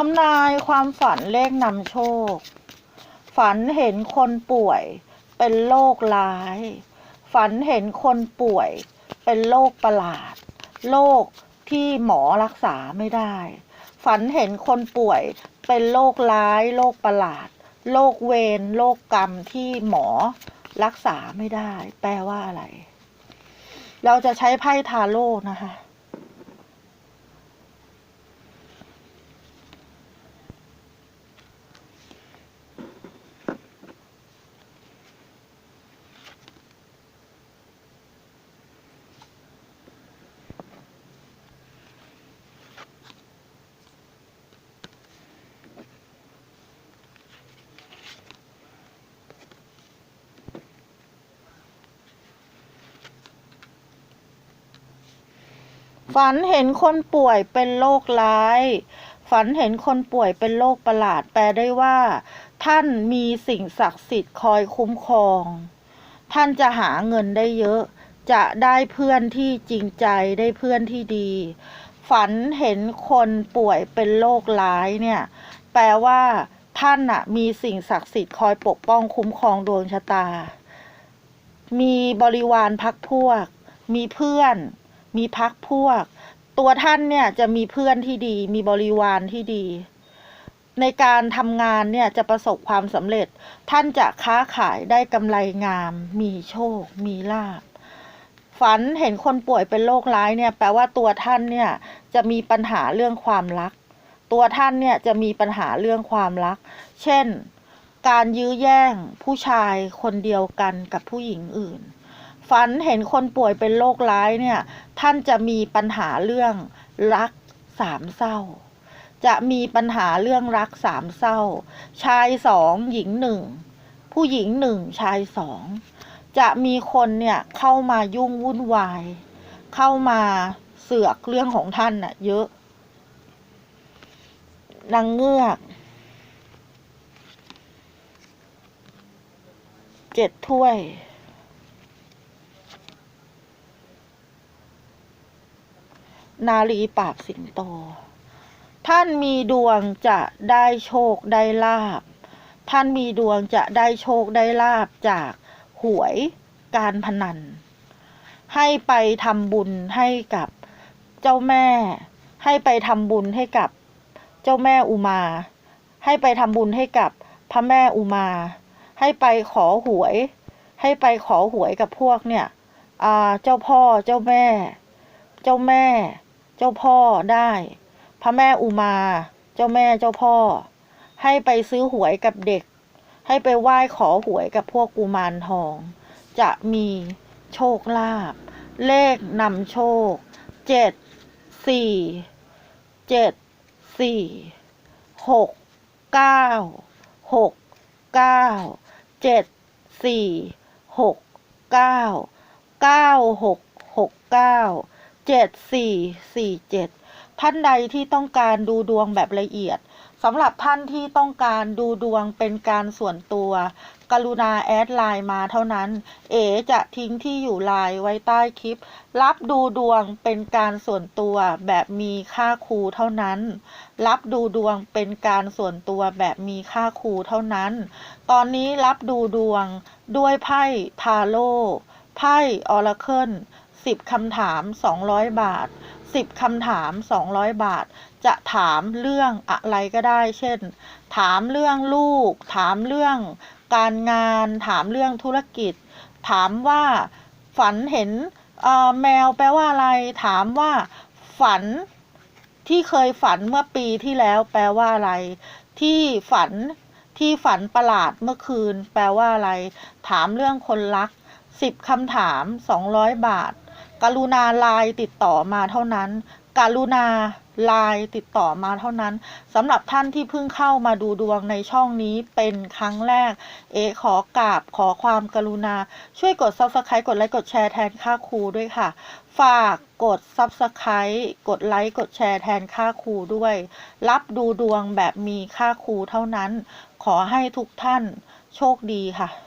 ทำนายความฝันเลขนำโชค ฝันเห็นคนป่วยเป็นโรคร้าย ฝันเห็นคนป่วยเป็นโรคประหลาด โรคที่หมอรักษาไม่ได้ ฝันเห็นคนป่วยเป็นโรคร้ายโรคประหลาด โรคเวรโรคกรรมที่หมอรักษาไม่ได้ แปลว่าอะไร เราจะใช้ไพ่ทาโร่นะคะ ฝันเห็นคนป่วยเป็นโรคร้าย ฝันเห็นคนป่วยเป็นโรคประหลาด แปลได้ว่า ท่านมีสิ่งศักดิ์สิทธิ์คอยคุ้มครอง ท่านจะหาเงินได้เยอะ จะได้เพื่อนที่จริงใจได้เพื่อนที่ดี ฝันเห็นคนป่วยเป็นโรคร้ายเนี่ย แปลว่า ท่านน่ะมีสิ่งศักดิ์สิทธิ์คอยปกป้องคุ้มครองดวงชะตา มีบริวารพักพวก มีเพื่อน มีพักพวก ตัวท่านเนี่ยจะมีเพื่อนที่ดี มีบริวารที่ดี ในการทำงานเนี่ยจะประสบความสำเร็จ ท่านจะค้าขายได้กำไรงาม มีโชค มีลาภฝันเห็นคนป่วยเป็นโรคร้ายเนี่ยแปลว่าตัวท่านเนี่ยจะมีปัญหาเรื่องความรัก ตัวท่านเนี่ยจะมีปัญหาเรื่องความรัก เช่น การยื้อแย่งผู้ชายคนเดียวกันกับผู้หญิงอื่น ฝันเห็นคนป่วยเป็นโรคร้ายเนี่ย ท่านจะมีปัญหาเรื่องรักสามเศร้า จะมีปัญหาเรื่องรักสามเศร้า ชายสองหญิงหนึ่งผู้หญิงหนึ่งชายสองจะมีคนเนี่ยเข้ามายุ่งวุ่นวาย เข้ามาเสือกเรื่องของท่านน่ะ เยอะนางเงือกเจ็ดถ้วย นาลีปราบสิงโต ท่านมีดวงจะได้โชคได้ลาบ ท่านมีดวงจะได้โชคได้ลาบจากหวยการพนัน ให้ไปทำบุญให้กับเจ้าแม่ ให้ไปทำบุญให้กับเจ้าแม่อุมา ให้ไปทำบุญให้กับพระแม่อุมา ให้ไปขอหวย ให้ไปขอหวยกับพวกเนี่ยเจ้าพ่อเจ้าแม่ เจ้าแม่ เจ้าพ่อได้ พระแม่อุมา เจ้าแม่เจ้าพ่อ ให้ไปซื้อหวยกับเด็ก ให้ไปไหว้ขอหวยกับพวกกุมารทอง จะมีโชคลาภเลขนำโชคเจ็ดสี่เจ็ดสี่หกเก้าหกเก้าเจ็ดสี่หกเก้าเก้าหกหกเก้า เจ็ดสี่สี่เจ็ดท่านใดที่ต้องการดูดวงแบบละเอียดสำหรับท่านที่ต้องการดูดวงเป็นการส่วนตัว กรุณาแอดไลน์มาเท่านั้น เอจะทิ้งที่อยู่ไลน์ไว้ใต้คลิป รับดูดวงเป็นการส่วนตัวแบบมีค่าครูเท่านั้น รับดูดวงเป็นการส่วนตัวแบบมีค่าครูเท่านั้น ตอนนี้รับดูดวงด้วยไพ่ทาโร่ไพ่ออราเคิล สิบคำถาม 200 บาท 10คำถาม 200 บาท จะถามเรื่องอะไรก็ได้ เช่น ถามเรื่องลูก ถามเรื่องการงาน ถามเรื่องธุรกิจ ถามว่าฝันเห็นแมวแปลว่าอะไร ถามว่าฝันที่เคยฝันเมื่อปีที่แล้วแปลว่าอะไร ที่ฝันที่ฝันประหลาดเมื่อคืน แปลว่าอะไร ถามเรื่องคนรักสิบคำถาม200บาท กรุณาไลน์ติดต่อมาเท่านั้น กรุณาไลน์ติดต่อมาเท่านั้นสำหรับท่านที่เพิ่งเข้ามาดูดวงในช่องนี้เป็นครั้งแรก เอขอกราบขอความกรุณา ช่วยกด subscribe กดไลค์กดแชร์แทนค่าครูด้วยค่ะ ฝากกด subscribe กดไลค์กดแชร์แทนค่าครูด้วย รับดูดวงแบบมีค่าครูเท่านั้น ขอให้ทุกท่านโชคดีค่ะ